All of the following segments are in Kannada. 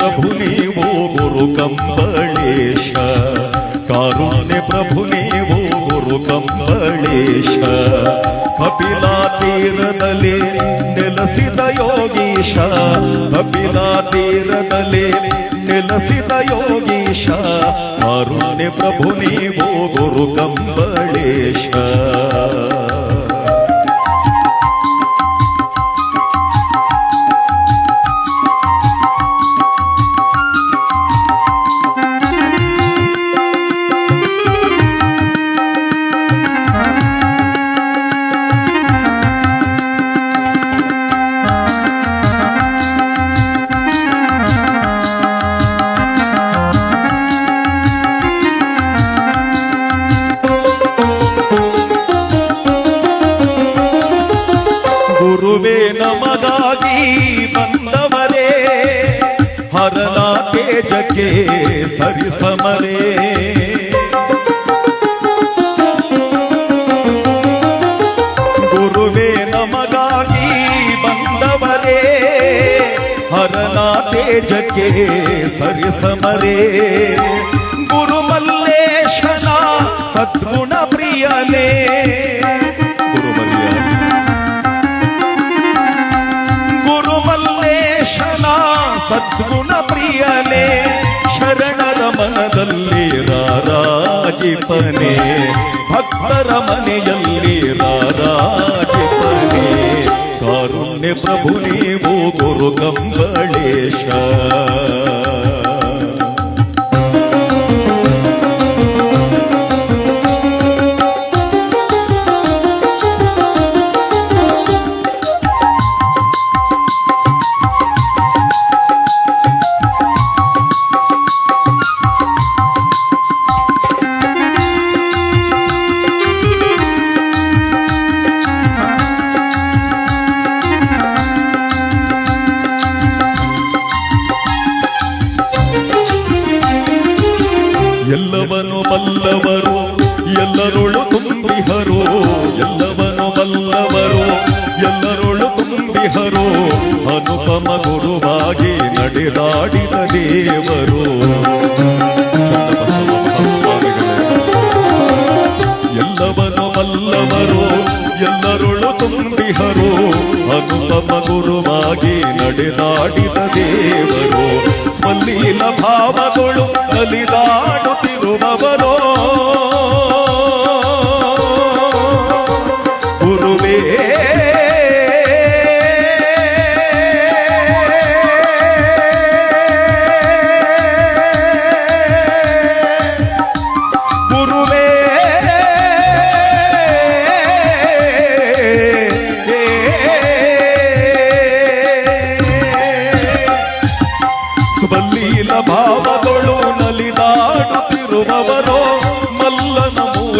ಗುರು ಕಂಬಳೇಶ. ಕಾರುಣ್ಯ ಪ್ರಭು ನೀವು ಗುರು ಕಂಬಳೇಶ. ಕಪಿಲಾ ತೀರದಲ್ಲಿ ನೆಲೆಸಿದ ಯೋಗೀಶ. ಕಪಿಲಾ ತೀರದಲ್ಲಿ ನೆಲೆಸಿದ ಯೋಗೀಶ. ಕಾರುಣ್ಯ ಪ್ರಭು ನೀವು ಗುರು ಕಂಬಳೇಶ. ನಮಗಾಗಿ ಬಂದವರೇ ಹರನ ತೇಜಕ್ಕೆ ಸರಿಸಮರೇ ಗುರುವೇ ನಮಗಾಗಿ ಬಂದವರೇ ಹರನ ತೇಜಕ್ಕೆ ಸರಿಸಮರೇ ಗುರುಮಲ್ಲೇಶನ ಸದ್ಗುಣ ಸದ್ಗುಣ ಪ್ರಿಯನೇ ಶರಣರ ಮನದಲ್ಲಿ ರಾರಾಜಿಪನೆ ಭಕ್ತರ ಮನೆಯಲ್ಲಿ ರಾರಾಜಿಪನೆ ಕಾರುಣ್ಯ ಪ್ರಭು ನೀವು ಗುರು ಕಂಬಳೇಶ ನಡೆದಾಡಿದ ದೇವರು. ಎಲ್ಲವನು ಅಲ್ಲವರು ಎಲ್ಲರೊಳು ತುಂಬಿಹರು. ಅನುಪಮ ಗುರುವಾಗಿ ನಡೆದಾಡಿದ ದೇವರು. ಸ್ವಲ್ಲೀಲ ಭಾವಗಳು ನಲಿದಾಡುತ್ತಿರುವವರೋ.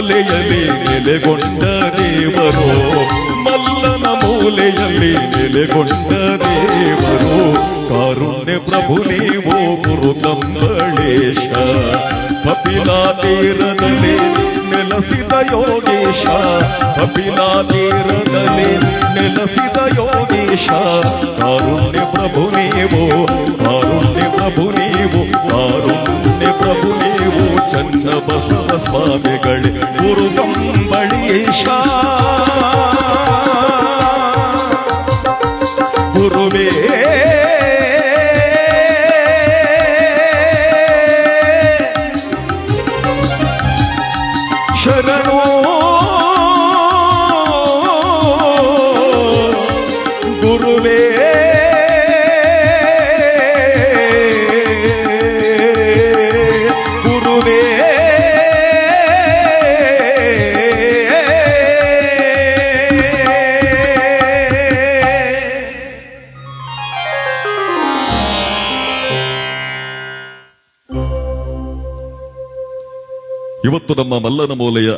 ಮೂಲೆಯಲ್ಲಿ ನೆಲೆಗೊಂಡ ದೇವರು ಮಲ್ಲನ ಮೂಲೆಯಲ್ಲಿ ನೆಲೆಗೊಂಡ ದೇವರು ಕಾರುಣ್ಯ ಪ್ರಭು ನೀವು ಗುರು ಕಂಬಳೇಶ ಕಪಿಲಾ ತೀರದಲ್ಲಿ ನೆಲೆಸಿದ ಯೋಗೇಶ ಕಪಿಲಾ ತೀರದಲ್ಲಿ ನೆಲೆಸಿದ ಯೋಗೇಶ ಕಾರುಣ್ಯ ಪ್ರಭು ನೀವು ಕಾರುಣ್ಯ ಪ್ರಭು ನೀವು ಕಾರುಣ್ಯ ಪ್ರಭು ನೀವು ಚನ್ನ ಬಸವ ಸ್ವಾಮಿಗಳೇ ಗುರು ಕಂಬಳೇಶ ಗುರುವೇ ಇವತ್ತು ನಮ್ಮ ಮಲ್ಲನ ಮೂಲೆಯ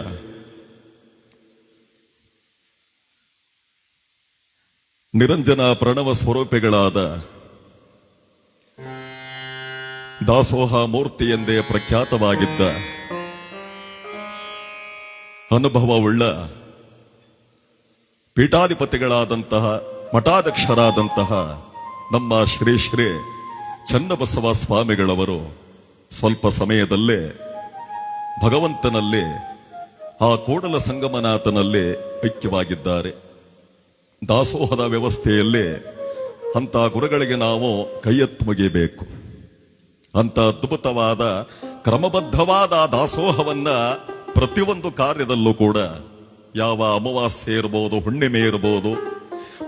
ನಿರಂಜನ ಪ್ರಣವ ಸ್ವರೂಪಿಗಳಾದ ದಾಸೋಹ ಮೂರ್ತಿ ಎಂದೇ ಪ್ರಖ್ಯಾತವಾಗಿದ್ದ ಅನುಭವವುಳ್ಳ ಪೀಠಾಧಿಪತಿಗಳಾದಂತಹ, ಮಠಾಧ್ಯಕ್ಷರಾದಂತಹ ನಮ್ಮ ಶ್ರೀ ಶ್ರೀ ಚನ್ನಬಸವ ಸ್ವಾಮಿಗಳವರು ಸ್ವಲ್ಪ ಸಮಯದಲ್ಲೇ ಭಗವಂತನಲ್ಲೇ, ಆ ಕೂಡಲ ಸಂಗಮನಾಥನಲ್ಲೇ ಐಕ್ಯವಾಗಿದ್ದಾರೆ. ದಾಸೋಹದ ವ್ಯವಸ್ಥೆಯಲ್ಲೇ ಅಂತ ಗುರುಗಳಿಗೆ ನಾವು ಕೈಯತ್ತು ಮುಗಿಬೇಕು ಅಂತ ಅದ್ಭುತವಾದ, ಕ್ರಮಬದ್ಧವಾದ ದಾಸೋಹವನ್ನ ಪ್ರತಿಯೊಂದು ಕಾರ್ಯದಲ್ಲೂ ಕೂಡ ಯಾವ ಅಮಾವಾಸ್ಯೆ ಇರ್ಬೋದು, ಹುಣ್ಣಿಮೆ ಇರಬಹುದು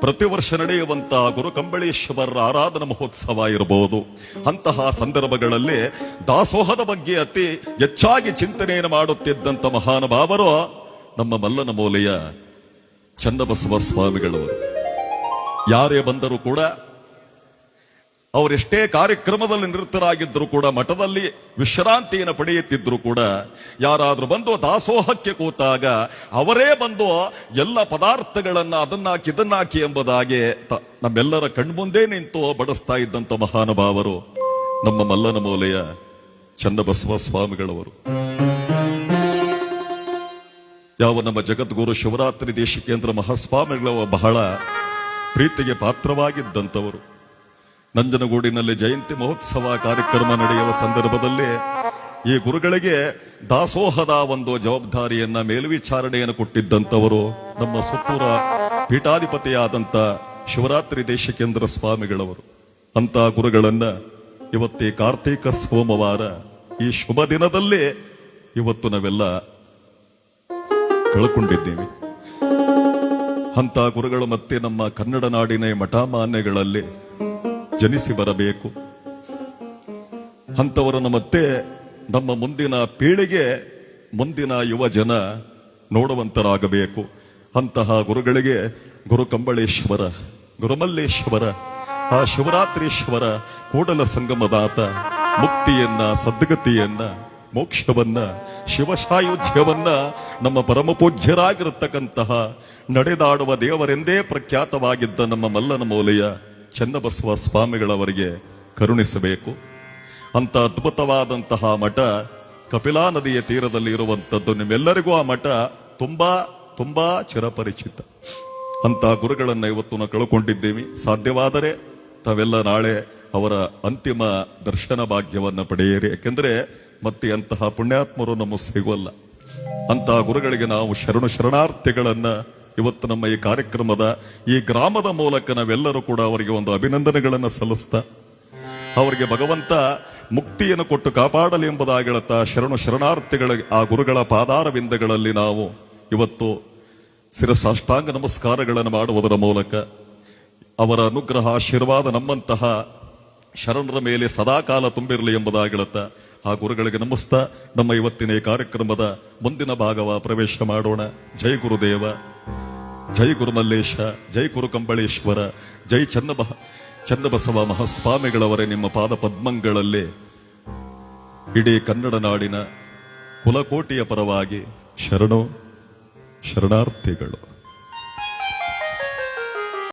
ಪ್ರತಿ ವರ್ಷ ನಡೆಯುವಂತಹ ಗುರು ಕಂಬಳೇಶ್ವರರ ಆರಾಧನಾ ಮಹೋತ್ಸವ ಇರಬಹುದು. ಅಂತಹ ಸಂದರ್ಭಗಳಲ್ಲಿ ದಾಸೋಹದ ಬಗ್ಗೆ ಅತಿ ಹೆಚ್ಚಾಗಿ ಚಿಂತನೆಯನ್ನು ಮಾಡುತ್ತಿದ್ದಂತ ಮಹಾನುಭಾವರು ನಮ್ಮ ಮಲ್ಲನ ಮೂಲೆಯ ಚನ್ನಬಸವ ಸ್ವಾಮಿಗಳು ಯಾರೇ ಬಂದರೂ ಕೂಡ ಅವರೆಷ್ಟೇ ಕಾರ್ಯಕ್ರಮದಲ್ಲಿ ನಿರತರಾಗಿದ್ದರೂ ಕೂಡ ಮಠದಲ್ಲಿ ವಿಶ್ರಾಂತಿಯನ್ನು ಪಡೆಯುತ್ತಿದ್ರು ಕೂಡ ಯಾರಾದರೂ ಬಂದು ದಾಸೋಹಕ್ಕೆ ಕೂತಾಗ ಅವರೇ ಬಂದು ಎಲ್ಲ ಪದಾರ್ಥಗಳನ್ನ ಅದನ್ನಾಕಿ ಇದನ್ನಾಕಿ ಎಂಬುದಾಗಿ ನಮ್ಮೆಲ್ಲರ ಕಣ್ಮುಂದೆ ನಿಂತು ಬಡಿಸ್ತಾ ಇದ್ದಂತ ಮಹಾನುಭಾವರು ನಮ್ಮ ಮಲ್ಲನ ಮೂಲೆಯ ಚನ್ನಬಸವ ಸ್ವಾಮಿಗಳವರು ಯಾವ ನಮ್ಮ ಜಗದ್ಗುರು ಶಿವರಾತ್ರಿ ದೇಶಿಕೇಂದ್ರ ಮಹಾಸ್ವಾಮಿಗಳ ಬಹಳ ಪ್ರೀತಿಗೆ ಪಾತ್ರವಾಗಿದ್ದಂಥವರು. ನಂಜನಗೂಡಿನಲ್ಲಿ ಜಯಂತಿ ಮಹೋತ್ಸವ ಕಾರ್ಯಕ್ರಮ ನಡೆಯುವ ಸಂದರ್ಭದಲ್ಲಿ ಈ ಗುರುಗಳಿಗೆ ದಾಸೋಹದ ಒಂದು ಜವಾಬ್ದಾರಿಯನ್ನ ಮೇಲ್ವಿಚಾರಣೆಯನ್ನು ಕೊಟ್ಟಿದ್ದಂಥವರು, ನಮ್ಮ ಸುತ್ತೂರ ಪೀಠಾಧಿಪತಿಯಾದಂತ ಶಿವರಾತ್ರಿ ದೇಶಕೇಂದ್ರ ಸ್ವಾಮಿಗಳವರು. ಅಂತ ಗುರುಗಳನ್ನ ಇವತ್ತೇ ಕಾರ್ತೀಕ ಸೋಮವಾರ ಈ ಶುಭ ದಿನದಲ್ಲಿ ಇವತ್ತು ನಾವೆಲ್ಲ ಕಳ್ಕೊಂಡಿದ್ದೀವಿ. ಅಂತ ಗುರುಗಳು ಮತ್ತೆ ನಮ್ಮ ಕನ್ನಡ ನಾಡಿನ ಮಠಮಾನ್ಯಗಳಲ್ಲಿ ಜನಿಸಿ ಬರಬೇಕು. ಅಂಥವರನ್ನು ಮತ್ತೆ ನಮ್ಮ ಮುಂದಿನ ಪೀಳಿಗೆ, ಮುಂದಿನ ಯುವ ಜನ ನೋಡುವಂತರಾಗಬೇಕು. ಅಂತಹ ಗುರುಗಳಿಗೆ ಗುರು ಕಂಬಳೇಶ್ವರ ಗುರುಮಲ್ಲೇಶ್ವರ ಆ ಶಿವರಾತ್ರೀಶ್ವರ, ಕೂಡಲ ಸಂಗಮದಾತ, ಮುಕ್ತಿಯನ್ನ, ಸದ್ಗತಿಯನ್ನ, ಮೋಕ್ಷವನ್ನ ಶಿವಶಾಯುಧ್ಯವನ್ನ ನಮ್ಮ ಪರಮ ಪೂಜ್ಯರಾಗಿರತಕ್ಕಂತಹ ನಡೆದಾಡುವ ದೇವರೆಂದೇ ಪ್ರಖ್ಯಾತವಾಗಿದ್ದ ನಮ್ಮ ಮಲ್ಲನ ಮೌಲೆಯ ಚನ್ನಬಸವ ಸ್ವಾಮಿಗಳವರಿಗೆ ಕರುಣಿಸಬೇಕು. ಅಂತ ಅದ್ಭುತವಾದಂತಹ ಮಠ ಕಪಿಲಾ ನದಿಯ ತೀರದಲ್ಲಿ ಇರುವಂತದ್ದು ನಿಮ್ಮೆಲ್ಲರಿಗೂ ಆ ಮಠ ತುಂಬಾ ತುಂಬಾ ಚಿರಪರಿಚಿತ. ಅಂತ ಗುರುಗಳನ್ನ ಇವತ್ತು ನಾವು ಕಳ್ಕೊಂಡಿದ್ದೀವಿ. ಸಾಧ್ಯವಾದರೆ ತಾವೆಲ್ಲ ನಾಳೆ ಅವರ ಅಂತಿಮ ದರ್ಶನ ಭಾಗ್ಯವನ್ನ ಪಡೆಯಿರಿ. ಯಾಕೆಂದ್ರೆ ಮತ್ತೆ ಅಂತಹ ಪುಣ್ಯಾತ್ಮರು ನಮಗೆ ಸಿಗುವಲ್ಲ. ಅಂತಹ ಗುರುಗಳಿಗೆ ನಾವು ಶರಣು ಶರಣಾರ್ಥಿಗಳನ್ನ ಇವತ್ತು ನಮ್ಮ ಈ ಕಾರ್ಯಕ್ರಮದ ಈ ಗ್ರಾಮದ ಮೂಲಕ ನಾವೆಲ್ಲರೂ ಕೂಡ ಅವರಿಗೆ ಒಂದು ಅಭಿನಂದನೆಗಳನ್ನು ಸಲ್ಲಿಸ್ತಾ, ಅವರಿಗೆ ಭಗವಂತ ಮುಕ್ತಿಯನ್ನು ಕೊಟ್ಟು ಕಾಪಾಡಲಿ ಎಂಬುದಾಗಿ ಹೇಳುತ್ತಾ, ಶರಣು ಶರಣಾರ್ಥಿಗಳ ಆ ಗುರುಗಳ ಪಾದಾರವಿಂದಗಳಲ್ಲಿ ನಾವು ಇವತ್ತು ಶಿರಸಾಷ್ಟಾಂಗ ನಮಸ್ಕಾರಗಳನ್ನು ಮಾಡುವುದರ ಮೂಲಕ ಅವರ ಅನುಗ್ರಹ, ಆಶೀರ್ವಾದ ನಮ್ಮಂತಹ ಶರಣರ ಮೇಲೆ ಸದಾಕಾಲ ತುಂಬಿರಲಿ ಎಂಬುದಾಗಿ ಹೇಳುತ್ತಾ, ಆ ಗುರುಗಳಿಗೆ ನಮಸ್ತಾ, ನಮ್ಮ ಇವತ್ತಿನ ಈ ಕಾರ್ಯಕ್ರಮದ ಮುಂದಿನ ಭಾಗವ ಪ್ರವೇಶ ಮಾಡೋಣ. ಜೈ ಗುರುದೇವ. ಜೈ ಗುರುಮಲ್ಲೇಶ, ಜೈ ಕುರುಕಂಬಳೇಶ್ವರ ಜೈ ಚನ್ನಬ, ಚನ್ನಬಸವ ಮಹಾಸ್ವಾಮಿಗಳವರೇ ನಿಮ್ಮ ಪಾದ ಪದ್ಮಂಗಳಲ್ಲೇ. ಇಡೀ ಕನ್ನಡ ನಾಡಿನ ಕುಲಕೋಟಿಯ ಪರವಾಗಿ ಶರಣೋ, ಶರಣಾರ್ಥಿಗಳು.